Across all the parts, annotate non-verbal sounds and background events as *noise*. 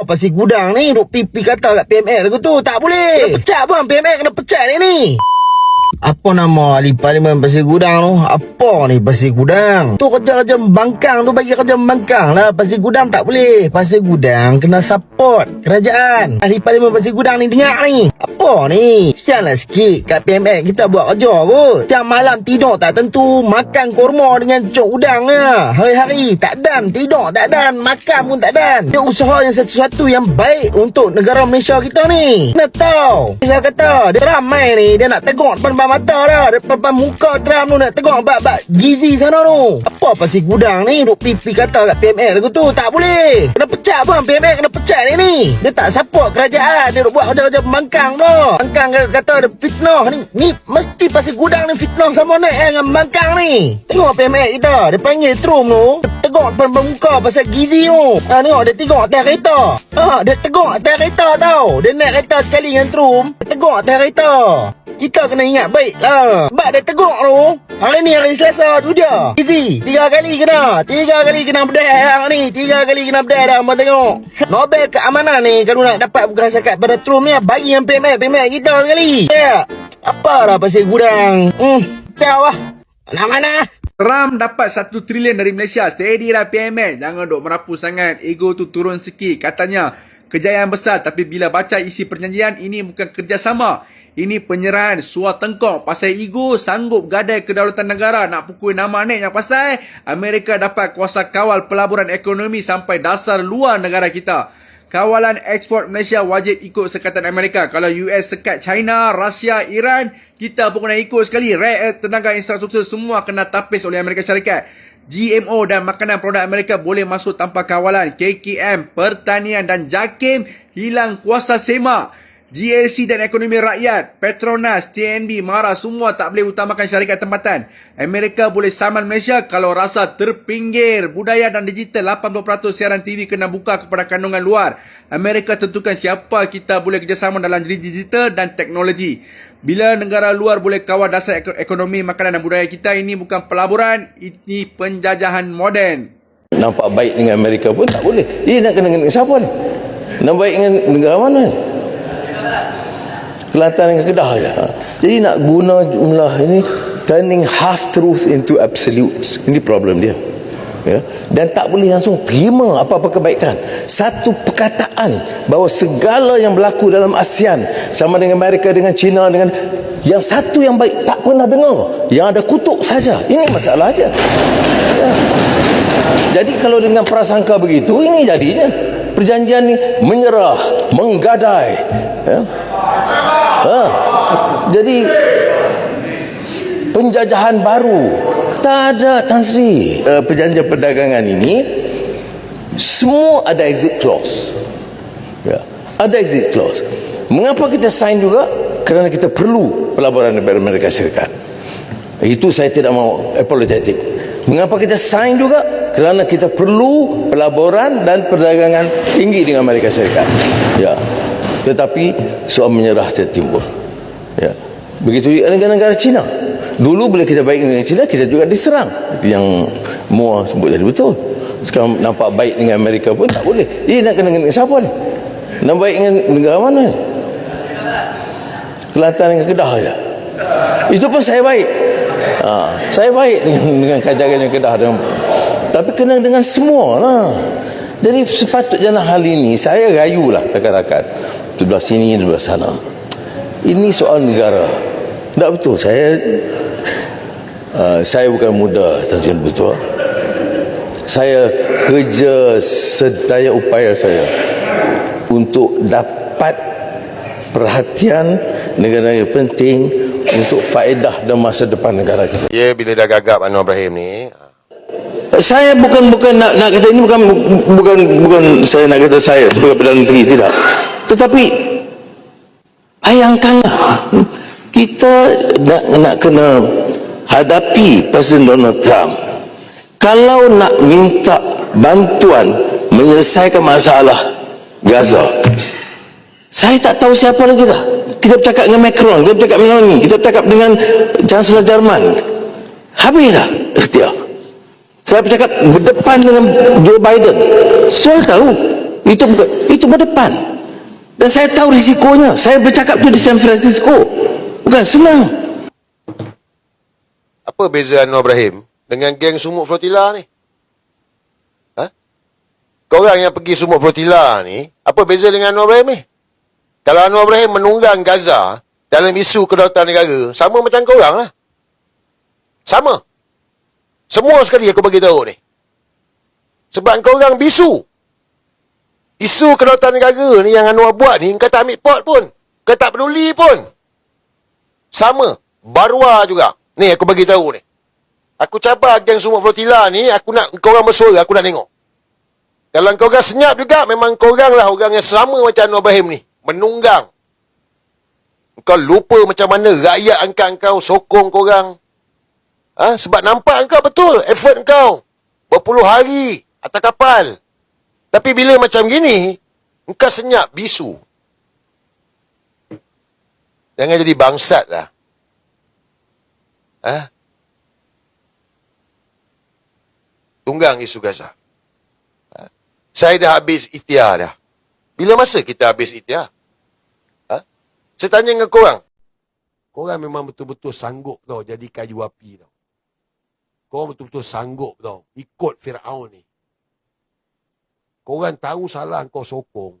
Apa pasal gudang ni Duk pipi kata kat PMX lagu tu Tak boleh. Kena pecat bang PMX kena pecat ni ni apa nama ahli parlimen pasal gudang tu? Apa ni pasal gudang? Tu kerja-kerja membangkang tu bagi kerja membangkang lah. Pasal gudang tak boleh. Pasal gudang kena support kerajaan. Ahli parlimen pasal gudang ni dengar ni. Apa ni? Sialah sikit kat PMX kita buat kerja kot. Tiap malam tidur tak tentu. Makan korma dengan cok udang lah. Hari-hari tak dan. Tidur tak dan. Makan pun tak dan. Dia usaha yang sesuatu yang baik untuk negara Malaysia kita ni. Kena tahu. Saya kata dia ramai ni. Dia nak tegur depan depan mata dah Depan, depan muka Trump tu nak tengok bab-bab gizi sana tu. Apa pasal gudang ni? Duk pipi kata kat PMX lagu tu. Tak boleh. Kena pecat pun. PMX kena pecat ni ni. Dia tak support kerajaan. Dia duk buat kerja-kerja pembangkang tu. Pembangkang kata ada fitnah ni. Ni mesti pasal gudang ni fitnah sama ni eh, Dengan pembangkang ni. Tengok PMX kita. Dia panggil Trump tu. Tengok depan muka pasal gizi tu. Ha, Tengok dia tengok atas kereta. Ha, Dia tengok atas kereta tau. Dia naik kereta sekali dengan Trump Dia tengok atas kereta. Kita kena ingat baik lah. Sebab dia tegur tu. Hari ni hari selesa tu dia. Easy. Tiga kali kena. Tiga kali kena bedai yang ni. Tiga kali kena bedai dah. Abang tengok. Nobel keamanan ni. Kalau nak dapat bukan sekat pada Trump ni. Bagi yang payment. Payment kita sekali. Ya. Yeah. Apa dah pasal gudang. Hmm. Ciao lah. Mana-mana. Trump dapat 1 trilion dari Malaysia. Steady lah PMN. Jangan duk merapu sangat. Ego tu turun sikit. Katanya kejayaan besar. Tapi bila baca isi perjanjian, ini bukan kerjasama. Ini penyerahan suar tengkok pasal ego sanggup gadai kedaulatan negara nak pukul nama ni yang pasal Amerika dapat kuasa kawal pelaburan ekonomi sampai dasar luar negara kita. Kawalan ekspor Malaysia wajib ikut sekatan Amerika. Kalau US sekat China, Rusia, Iran, kita pun kena ikut sekali. Rare tenaga infrastruktur semua kena tapis oleh Amerika Syarikat. GMO dan makanan produk Amerika boleh masuk tanpa kawalan. KKM, pertanian dan JAKIM hilang kuasa semak. GLC dan ekonomi rakyat, Petronas, TNB, MARA semua tak boleh utamakan syarikat tempatan. Amerika boleh saman Malaysia kalau rasa terpinggir. Budaya dan digital, 80% siaran TV kena buka kepada kandungan luar. Amerika tentukan siapa kita boleh kerjasama dalam digital dan teknologi. Bila negara luar boleh kawal dasar ekonomi, makanan dan budaya kita, ini bukan pelaburan, ini penjajahan moden. Nampak baik dengan Amerika pun tak boleh. Dia nak kena dengan siapa ni? Nak baik dengan negara mana ni? Kelantan dengan Kedah je. Ha. Jadi nak guna jumlah ini turning half truth into absolutes. Ini problem dia. Ya. Dan tak boleh langsung terima apa-apa kebaikan. Satu perkataan bahawa segala yang berlaku dalam ASEAN sama dengan Amerika dengan China dengan yang satu yang baik tak pernah dengar. Yang ada kutuk saja. Ini masalah aja. Ya. Jadi kalau dengan prasangka begitu ini jadinya perjanjian ni menyerah, menggadai. Ya. Ha. Jadi penjajahan baru tak ada Tan Sri. Uh, perjanjian perdagangan ini semua ada exit clause. Ya. Ada exit clause. Mengapa kita sign juga? Kerana kita perlu pelaburan daripada Amerika Syarikat. Itu saya tidak mau apologetic. Mengapa kita sign juga? Kerana kita perlu pelaburan dan perdagangan tinggi dengan Amerika Syarikat. Ya. Tetapi soal menyerah tidak timbul. Ya. Begitu juga negara-negara Cina dulu bila kita baik dengan Cina kita juga diserang. Itu yang Mua sebut jadi betul. Sekarang nampak baik dengan Amerika pun tak boleh. Ini nak kena dengan siapa ni? Nak baik dengan negara mana ni? Kelantan dengan Kedah saja itu pun saya baik ha, saya baik *laughs* dengan, dengan kajaran yang Kedah dengan, tapi kena dengan semua lah jadi sepatutnya hal ini saya rayulah rakan-rakan. Di sebelah sini sebelah sana. Ini soal negara. Tak betul. Saya uh, saya bukan muda Tanzil betul. Saya kerja sedaya upaya saya untuk dapat perhatian negara yang penting untuk faedah dan masa depan negara kita. Ya bila dah gagap Anwar Ibrahim ni Saya bukan bukan nak nak kata ini bukan bukan bukan saya nak kata saya sebagai perdana menteri tidak. Tetapi bayangkanlah kita nak nak kena hadapi Presiden Donald Trump. Kalau nak minta bantuan menyelesaikan masalah Gaza. Saya tak tahu siapa lagi dah. Kita bercakap dengan Macron, kita bercakap dengan Meloni, kita bercakap dengan Chancellor Jerman. Habis dah ikhtiar. Saya bercakap berdepan dengan Joe Biden. Saya tahu Itu itu berdepan. Dan saya tahu risikonya. Saya bercakap tu di San Francisco. Bukan senang. Apa beza Anwar Ibrahim dengan geng sumuk flotilla ni? Ha? Korang yang pergi sumuk flotilla ni, apa beza dengan Anwar Ibrahim ni? Kalau Anwar Ibrahim menunggang Gaza dalam isu kedaulatan negara, sama macam korang lah. Sama. Semua sekali aku bagi tahu ni. Sebab korang bisu. Isu kedaulatan negara ni yang Anwar buat ni, kau tak ambil pot pun. Kau tak peduli pun. Sama. Barwa juga. Ni aku bagi tahu ni. Aku cabar geng semua flotilla ni, aku nak korang bersuara, aku nak tengok. Kalau korang senyap juga, memang korang lah orang yang sama macam Anwar Ibrahim ni. Menunggang. Kau lupa macam mana rakyat angkat kau sokong korang. Ha? Sebab nampak kau betul effort kau. Berpuluh hari atas kapal. Tapi bila macam gini, engkau senyap bisu. Jangan jadi bangsat lah. Ha? Tunggang isu Gaza. Ha? Saya dah habis ikhtiar dah. Bila masa kita habis ikhtiar? Saya tanya dengan korang. Korang memang betul-betul sanggup tau jadi kayu api tau. Korang betul-betul sanggup tau ikut Fir'aun ni. Korang tahu salah kau sokong.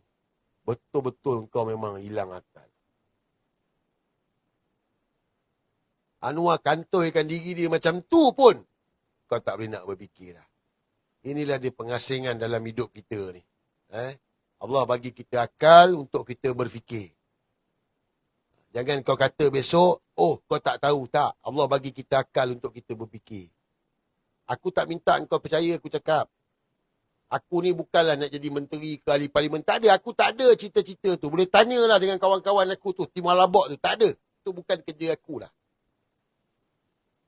Betul-betul kau memang hilang akal. Anwar kantoikan diri dia macam tu pun. Kau tak boleh nak berfikir dah. Inilah dia pengasingan dalam hidup kita ni. Eh? Allah bagi kita akal untuk kita berfikir. Jangan kau kata besok, oh kau tak tahu tak. Allah bagi kita akal untuk kita berfikir. Aku tak minta kau percaya aku cakap. Aku ni bukanlah nak jadi menteri ke ahli parlimen. Tak ada. Aku tak ada cita-cita tu. Boleh tanyalah dengan kawan-kawan aku tu. Timur Labok tu. Tak ada. Itu bukan kerja aku lah.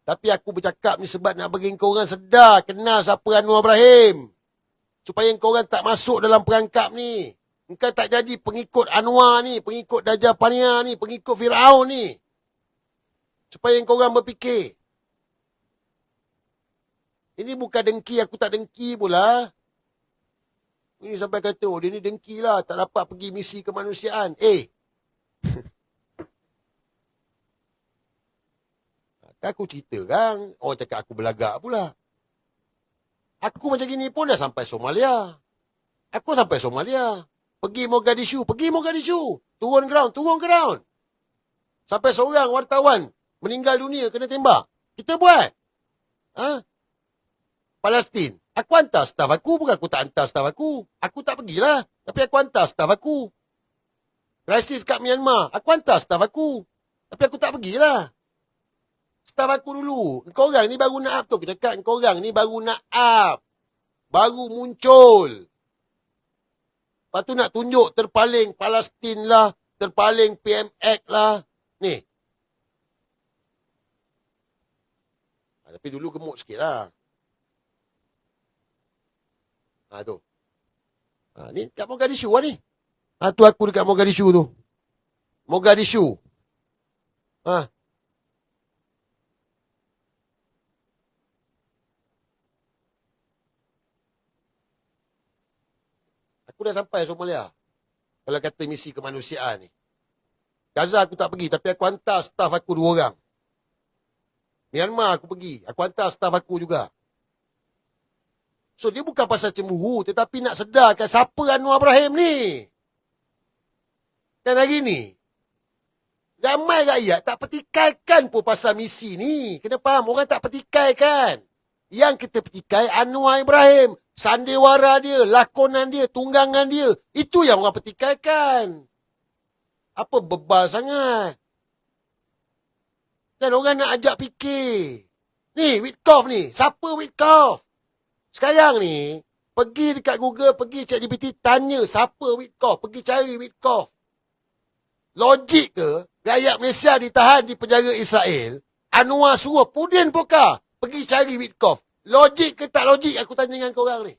Tapi aku bercakap ni sebab nak bagi kau orang sedar. Kenal siapa Anwar Ibrahim. Supaya kau orang tak masuk dalam perangkap ni. Engkau tak jadi pengikut Anwar ni. Pengikut Dajjal Pania ni. Pengikut Fir'aun ni. Supaya kau orang berfikir. Ini bukan dengki. Aku tak dengki pula. Ini sampai kata, oh dia ni dengki lah. Tak dapat pergi misi kemanusiaan. Eh. Kan *laughs* aku cerita kan. Orang cakap aku belagak pula. Aku macam gini pun dah sampai Somalia. Aku sampai Somalia. Pergi Mogadishu. Pergi Mogadishu. Turun ground. Turun ground. Sampai seorang wartawan meninggal dunia kena tembak. Kita buat. Ha? Palestin. Aku hantar staf aku, bukan aku tak hantar staf aku. Aku tak pergilah. Tapi aku hantar staf aku. Krisis kat Myanmar. Aku hantar staf aku. Tapi aku tak pergilah. Staf aku dulu. Kau orang ni baru nak up tu. Aku cakap kau orang ni baru nak up. Baru muncul. Lepas tu nak tunjuk terpaling Palestin lah. Terpaling PMX lah. Ni. Ha, tapi dulu gemuk sikit lah. Ha tu. Ha ni kat Mogadishu lah ni. Ha tu aku dekat Mogadishu tu. Mogadishu. Ha. Aku dah sampai Somalia. Kalau kata misi kemanusiaan ni. Gaza aku tak pergi tapi aku hantar staf aku dua orang. Myanmar aku pergi. Aku hantar staf aku juga. So dia bukan pasal cemburu tetapi nak sedarkan siapa Anwar Ibrahim ni. Dan hari ni, ramai rakyat tak petikaikan pun pasal misi ni. Kena faham, orang tak petikaikan. Yang kita petikai Anwar Ibrahim. Sandiwara dia, lakonan dia, tunggangan dia. Itu yang orang petikaikan. Apa bebal sangat? Dan orang nak ajak fikir. Ni, Witkoff ni. Siapa Witkoff? Sekarang ni, pergi dekat Google, pergi cek GPT, tanya siapa Witkoff. Pergi cari Witkoff. Logik ke, rakyat Malaysia ditahan di penjara Israel, Anwar suruh Pudin Poka pergi cari Witkoff. Logik ke tak logik, aku tanya dengan korang ni.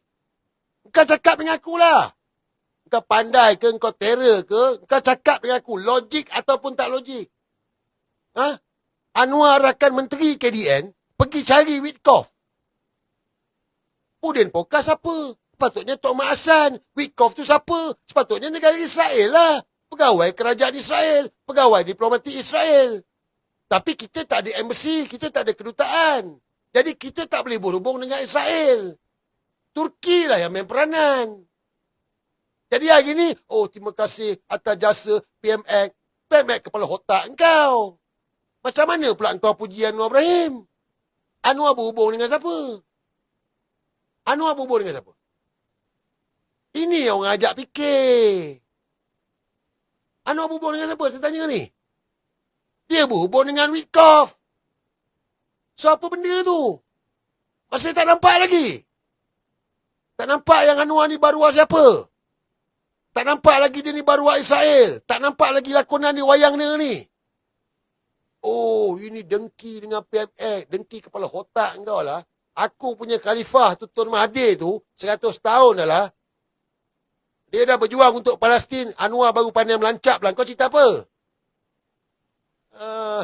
Kau cakap dengan aku lah. Kau pandai ke, kau terror ke, kau cakap dengan aku. Logik ataupun tak logik. Ha? Anwar rakan menteri KDN, pergi cari Witkoff. Pudin Poka siapa? Sepatutnya Tok Mak Hassan. Witkoff tu siapa? Sepatutnya negara Israel lah. Pegawai kerajaan Israel. Pegawai diplomatik Israel. Tapi kita tak ada embassy. Kita tak ada kedutaan. Jadi kita tak boleh berhubung dengan Israel. Turki lah yang main peranan. Jadi hari ni, oh terima kasih atas jasa PMX. PMX kepala otak engkau. Macam mana pula engkau puji Anwar Ibrahim? Anwar berhubung dengan siapa? Anwar berhubung dengan siapa? Ini yang orang ajak fikir. Anwar berhubung dengan siapa? Saya tanya ni. Dia berhubung dengan Witkoff. So apa benda tu? Masih tak nampak lagi? Tak nampak yang Anwar ni baru siapa? Tak nampak lagi dia ni baru Israel. Tak nampak lagi lakonan ni wayang dia ni. Oh, ini dengki dengan PMX. Dengki kepala otak kau lah. Aku punya khalifah tu Tun Mahathir tu, 100 tahun dah lah. Dia dah berjuang untuk Palestin. Anwar baru pandai melancap lah. Kau cerita apa? Uh,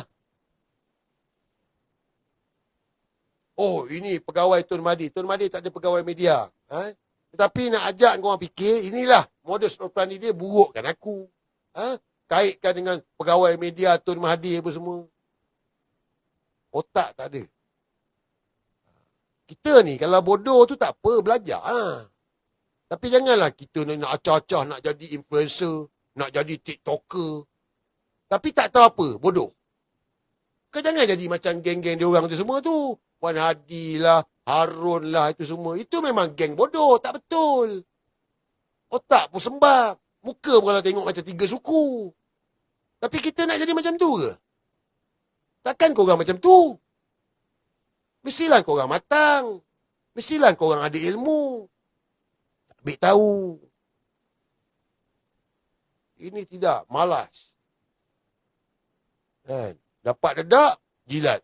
oh, ini pegawai Tun Mahathir. Tun Mahathir tak ada pegawai media. Ha? Tetapi nak ajak kau orang fikir, inilah modus operandi dia burukkan aku. Ha? Kaitkan dengan pegawai media Tun Mahathir apa semua. Otak tak ada. Kita ni kalau bodoh tu tak apa, belajar. Ha? Tapi janganlah kita ni nak acah-acah nak jadi influencer, nak jadi tiktoker. Tapi tak tahu apa, bodoh. Kau jangan jadi macam geng-geng dia orang tu semua tu. Wan Hadi lah, Harun lah itu semua. Itu memang geng bodoh, tak betul. Otak pun sembab. Muka pun kalau tengok macam tiga suku. Tapi kita nak jadi macam tu ke? Takkan korang macam tu? Mestilah korang matang. Mestilah korang ada ilmu. Ambil tahu. Ini tidak, malas. Kan? Dapat dedak, jilat.